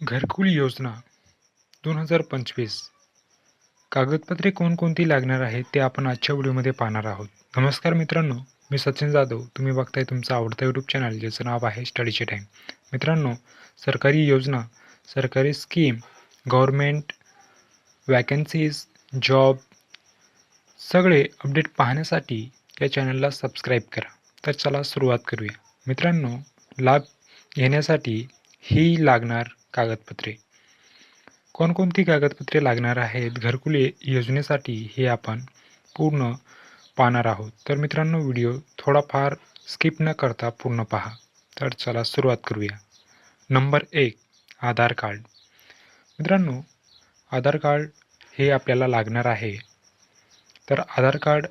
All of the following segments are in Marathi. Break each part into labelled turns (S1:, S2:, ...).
S1: घरकुल योजना दोन हजार पंचवीस. कागदपत्रे कोणकोणती लागणार आहेत ते आपण आजच्या व्हिडिओमध्ये पाहणार आहोत. नमस्कार मित्रांनो मी सचिन जाधव. तुम्ही बघताय तुमचा आवडता यूट्यूब चॅनल ज्याचं नाव आहे स्टडीचे टाईम मित्रांनो सरकारी योजना सरकारी स्कीम गव्हर्मेंट वॅकन्सीज जॉब सगळे अपडेट पाहण्यासाठी या चॅनलला सबस्क्राईब करा. तर चला सुरुवात करूया. मित्रांनो लाभ घेण्यासाठी ही लागणार कागदपत्रे. कोणकोणती कागदपत्रे लागणार आहेत? घरकुल योजनेसाठी हे आपण पूर्ण पाहणार आहोत. तर मित्रांनो व्हिडिओ थोडाफार स्किप न करता पूर्ण पहा. तर चला सुरुवात करूया. नंबर एक आधार कार्ड. मित्रांनो आधार कार्ड हे आपल्याला लागणार आहे. तर आधार कार्ड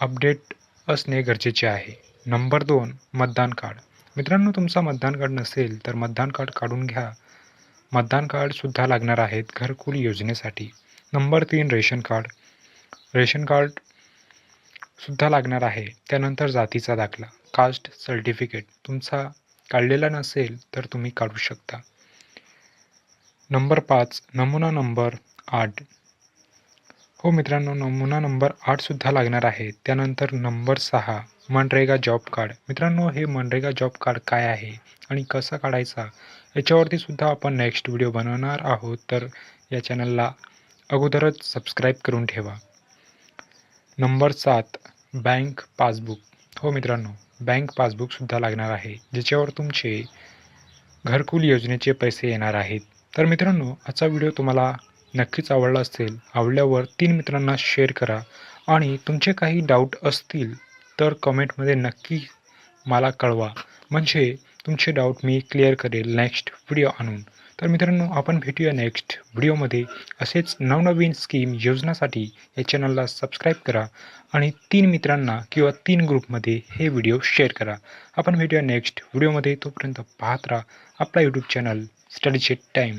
S1: अपडेट असणे गरजेचे आहे. नंबर दोन मतदान कार्ड. मित्रांनो तुमचा मतदान कार्ड नसेल तर मतदान कार्ड काढून घ्या. मतदान कार्डसुद्धा लागणार आहेत घरकुल योजनेसाठी. नंबर तीन रेशन कार्ड. रेशन कार्ड सुद्धा लागणार आहे. त्यानंतर जातीचा दाखला. Caste certificate. तुमचा काढलेला नसेल तर तुम्ही काढू शकता. नंबर पाच नमुना नंबर आठ. हो मित्रांनो नमुना नंबर आठसुद्धा लागणार आहे. त्यानंतर नंबर सहा. MNREGA job card. मित्रांनो हे मनरेगा जॉब कार्ड काय आहे आणि कसा काढायचा याच्यावरती सुद्धा आपण नेक्स्ट व्हिडिओ बनवणार आहोत. तर या चॅनलला अगोदरच सबस्क्राईब करून ठेवा. नंबर सात बँक पासबुक हो मित्रांनो बँक पासबुकसुद्धा लागणार आहे ज्याच्यावर तुमचे घरकुल योजनेचे पैसे येणार आहेत. तर मित्रांनो आजचा व्हिडिओ तुम्हाला नक्कीच आवडला असेल आवडल्यावर तीन मित्रांना शेअर करा. आणि तुमचे काही डाऊट असतील तर कमेंटमध्ये नक्की मला कळवा. म्हणजे तुमचे डाऊट मी क्लिअर करेल नेक्स्ट व्हिडिओ आणून. तर मित्रांनो आपण भेटूया नेक्स्ट व्हिडिओमध्ये असेच नवनवीन स्कीम योजनासाठी या चॅनलला सबस्क्राईब करा आणि तीन मित्रांना किंवा तीन ग्रुपमध्ये हे व्हिडिओ शेअर करा. आपण भेटूया नेक्स्ट व्हिडिओमध्ये तोपर्यंत पाहत राहा आपला यूट्यूब चॅनल स्टडीचे टाईम